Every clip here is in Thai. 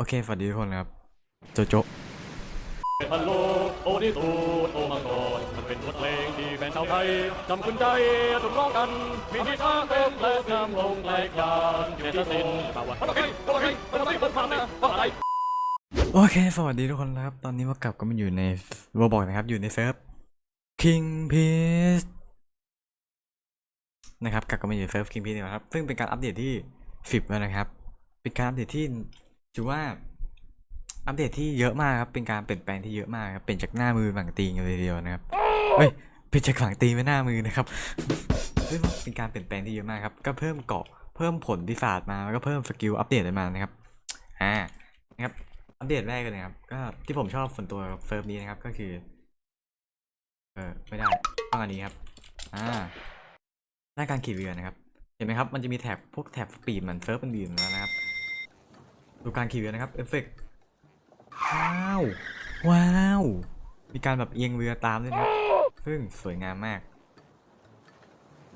โอเคสวัสดีทุกคนครับ โจโจฮัลโหลโอนิตูโอมาก่อนมันเป็นบทเพลงที่แฟนชาวไทยจำขึ้นใจจนร้องกัน มีที่ทางเต็มและน้ำลงไหลกลางเดชสินตะวันตกให้ตกให้ตกให้เปิดผ่านนะว่าอะไรโอเค สวัสดีทุกคนนะครับ ตอนนี้มากลับก็มาอยู่ในโรบอกนะครับ อยู่ในเซิร์ฟ King Peace นะครับ กลับก็มาอยู่ในเซิร์ฟ King Peace นะครับ ซึ่งเป็นการอัปเดตที่ 10 แล้วนะครับ เป็นการอัปเดตที่ ถือว่าอัปเดตที่เยอะมากครับ เป็นการเปลี่ยนแปลงที่เยอะมากครับ เป็นจากหน้ามือหลังตีกันเลยเดียวนะครับ เฮ้ย เป็นจากหลังตีไปหน้ามือนะครับเรียเป็นการเปลี่ยนแปลงที่เยอะมากครับ ก็เพิ่มเกาะ เพิ่มผลที่ศาสตร์มา แล้วก็เพิ่มสกิลอัปเดตอะไรมานะครับ อ่า นะครับ อัปเดตแรกเลยนะครับ ก็ที่ผมชอบส่วนตัวเซิร์ฟนี้นะครับ ก็คือ เออไม่ได้ ต้องอันนี้ครับ อ่าหน้าการขี่เรือนะครับ เห็นไหมครับ มันจะมีแท็บพวกแท็บสปีดเหมือนเซิร์ฟอื่นๆแล้วนะครับ ดูการขี่เรือนะครับเอฟเฟกต์ว้าว ว้าว มีการแบบเอียงเรือตามด้วยนะครับ ซึ่งสวยงามมาก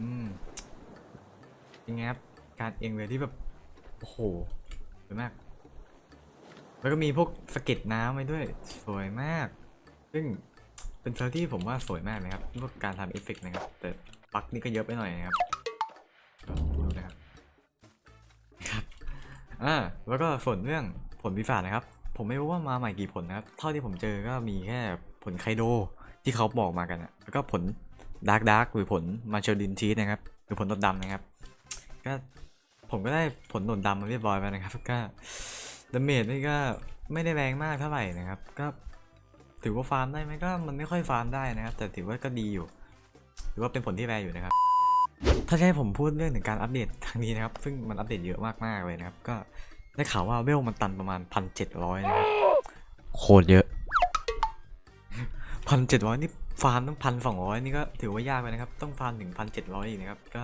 อืมยังไงครับ การเอียงเรือที่แบบ โอ้โห สวยมาก แล้วก็มีพวกสะเก็ดน้ำไว้ด้วย สวยมาก ซึ่งเป็นเซิร์ที่ผมว่าสวยมากนะครับพวกการทำเอฟเฟกต์นะครับ แต่ปลั๊กนี่ก็เยอะไปหน่อยนะครับ อ่าแล้วก็ส่วนเรื่องผลวิสานะครับ ผมไม่รู้ว่ามาใหม่กี่ผลนะครับ เท่าที่ผมเจอก็มีแค่ผลไคโดที่เขาบอกมากันนะแล้วก็ผลดาร์กดาร์กหรือผลมาเชลดินชีสนะครับ หรือผลดดำนะครับ ก็ผมก็ได้ผลหนนดำมาเรียบร้อยไปนะครับ ก็ดาเมจนี่ก็ไม่ได้แรงมากเท่าไหร่นะครับ ก็ถือว่าฟาร์มได้ไหมก็มันไม่ค่อยฟาร์มได้นะครับ แต่ถือว่าก็ดีอยู่ ถือว่าเป็นผลที่แรงอยู่นะครับ ถ้าจะให้ผมพูดเรื่องถึงการอัปเดตทางนี้นะครับ ซึ่งมันอัปเดตเยอะมากๆเลยนะครับ ก็ได้ข่าวว่าเวลมันตันประมาณพันเจ็ดร้อยนะครับโคตรเยอะพันเจ็ดร้อยนี่ฟาร์มต้องพันสองร้อยนี่ก็ถือว่ายากไปนะครับ ต้องฟาร์มถึงพันเจ็ดร้อยอีกนะครับ ก็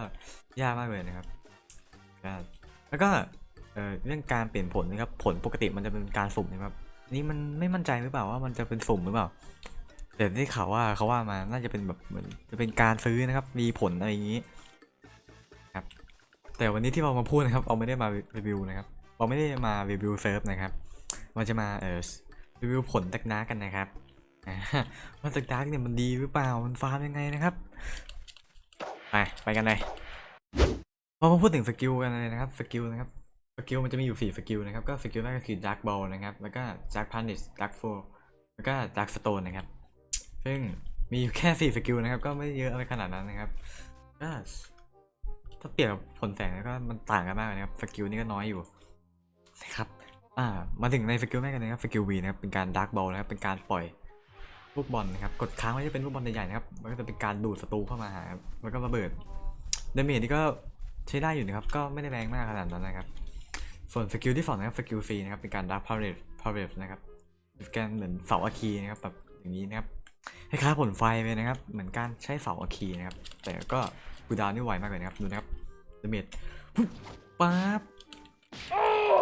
ยากมากเลยนะครับก็แล้วก็เอ่อเรื่องการเปลี่ยนผลนะครับ ผลปกติมันจะเป็นการสุ่มนะครับอันนี่มันไม่มั่นใจหรือเปล่าว่ามันจะเป็นสุ่มหรือเปล่าแต่ได้ข่าวว่าเขาว่ามาน่าจะเป็นแบบเหมือนจะเป็นการซื้อนะครับ มีผลอะไรอย่างนี้ครับ แต่วันนี้ที่เรามาพูดนะครับเราไม่ได้มารีวิวนะครับเราไม่ได้มารีวิวเซิร์ฟนะครับเราจะมาเออรีวิวผลตักน้ากันนะครับอ่าว่าตักน้าเนี่ยมันดีหรือเปล่ามันฟาร์มยังไงนะครับไปไปกันเลยพอมาพูดถึงสกิลกันเลยนะครับสกิลนะครับสกิลมันจะมีอยู่สี่สกิลนะครับก็สกิลแรกก็คือ Dark Ball นะครับแล้วก็ Dark Punish Dark f o r แล้วก็ Dark Stone นะครับซึ่งมีอยู่แค่สี่สกิลนะครับก็ไม่เยอะอะไรขนาดนั้นนะครับก็ ถ้าเปรียบกับผลแสงแล้วก็มันต่างกันมากเลยนะครับสกิลนี่ก็น้อยอยู่นะครับอ่ามาถึงในสกิลแรกกันนะครับสกิล V นะครับเป็นการ Dark Ball นะครับเป็นการปล่อยลูกบอลนะครับกดค้างไว้จะเป็นลูกบอลใหญ่ๆนะครับมันก็จะเป็นการดูดศัตรูเข้ามาหาครับแล้วก็ระเบิดเดเมจนี่ก็ใช้ได้อยู่นะครับก็ไม่ได้แรงมากขนาดนั้นนะครับ ส่วนสกิลที่สองนะครับสกิล C นะครับเป็นการ Dark Parade Parade นะครับเป็นเหมือนเสาอาคีนะครับแบบอย่างนี้นะครับคล้ายๆผลไฟเลยนะครับ เหมือนการใช้เสาอาคีนะครับแต่ก็กูดาวนี่ไวมากเลยนะครับดูนะครับ ดาเมจปุ๊บปั๊บ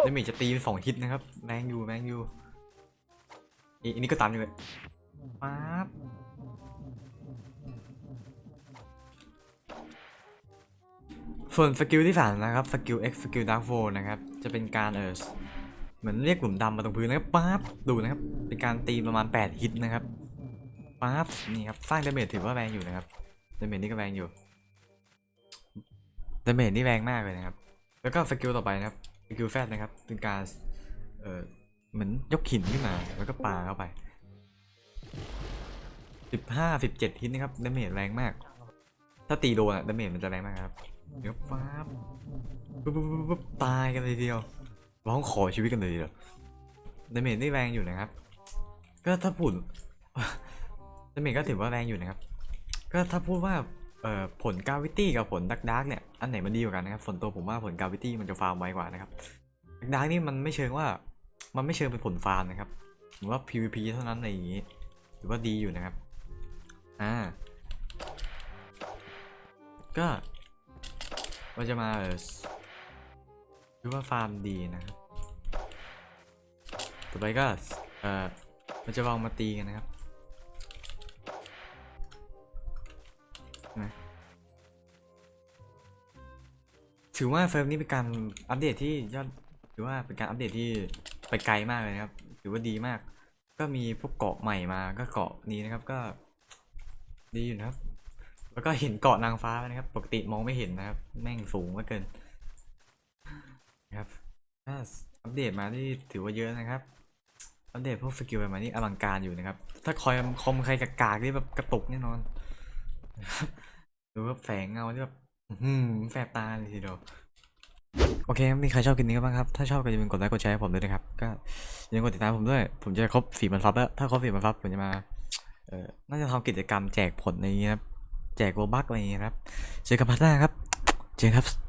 ดาเมจจะตีเป็นสองฮิตนะครับแรงอยู่แรงอยู่อีอันนี้ก็ตามอยู่เลยปั๊บส่วนสกิลที่สามนะครับสกิล X สกิล Dark f o นะครับจะเป็นการเออเหมือนเรียกหลุมดำมาตรงพื้นนะครับปั๊บดูนะครับเป็นการตีประมาณ 8 ฮิตนะครับปั๊บนี่ครับสร้างดาเมจถือว่าแรงอยู่นะครับดาเมจนี่ก็แรงอยู่ ดาเมจนี่แรงมากเลยนะครับ แล้วก็สกิลต่อไปนะครับ สกิลแฟตนะครับ เป็นการเออเหมือนยกหินขึ้นมา แล้วก็ปาเข้าไปสิบห้าสิบเจ็ดฮิตนะครับดาเมจแรงมาก ถ้าตีโดนอะดาเมจมันจะแรงมากครับ เดี๋ยวปั๊บปุ๊บปุ๊บปุ๊บปุ๊บตายกันเลยทีเดียว ร้องขอชีวิตกันเลยทีเดียวดาเมจนี่แรงอยู่นะครับ ก็ถ้าพูดดาเมจก็ถือว่าแรงอยู่นะครับ ก็ถ้าพูดว่า เอ่อผลกาวิตี้กับผลดักดักเนี่ยอันไหนมันดีกว่ากันนะครับส่วนตัวผมว่าผลกาวิตี้มันจะฟาร์มไวกว่านะครับดักดักนี่มันไม่เชิงว่ามันไม่เชิงเป็นผลฟาร์มนะครับหรือว่า PVP เท่านั้นอะไรอย่างงี้ถือว่าดีอยู่นะครับอ่าก็เราจะมาเออว่าฟาร์มดีนะครับต่อไปก็เอ่อเราจะลองมาตีกันนะครับ ถือว่าเฟิร์มนี้เป็นการอัปเดตที่ยอดถือว่าเป็นการอัปเดตที่ไปไกลมากเลยนะครับ ถือว่าดีมาก ก็มีพวกเกาะใหม่มาก็เกาะนี้นะครับก็ ดีอยู่นะครับ แล้วก็เห็นเกาะนางฟ้านะครับ ปกติมองไม่เห็นนะครับ แม่งสูงเหลือเกินนะครับถ้าอัปเดตมานี่ถือว่าเยอะนะครับอัปเดตพวกสกิลอะไรมานี่อลังการอยู่นะครับ ถ้าคอยคอมใครกากากๆนี่แบบกระตุกแน่นอนหรือว่าแฝงเงาที่แบบ อื้อหืมแสบตาเลยทีเดียวโอเคครับมีใครชอบคลิปนี้กันบ้างครับ ถ้าชอบก็อย่าลืมกดไลค์กดแชร์ให้ผมด้วยนะครับ ก็อย่าลืมกดติดตามผมด้วย ผมจะครบสี่พันซับแล้ว ถ้าครบสี่พันซับผมจะมา เอ่อ น่าจะทำกิจกรรมแจกผลอะไรอย่างเงี้ยครับ แจกโลบักอะไรอย่างเงี้ยครับ เจอกันพัฒนาครับ เจอกันครับ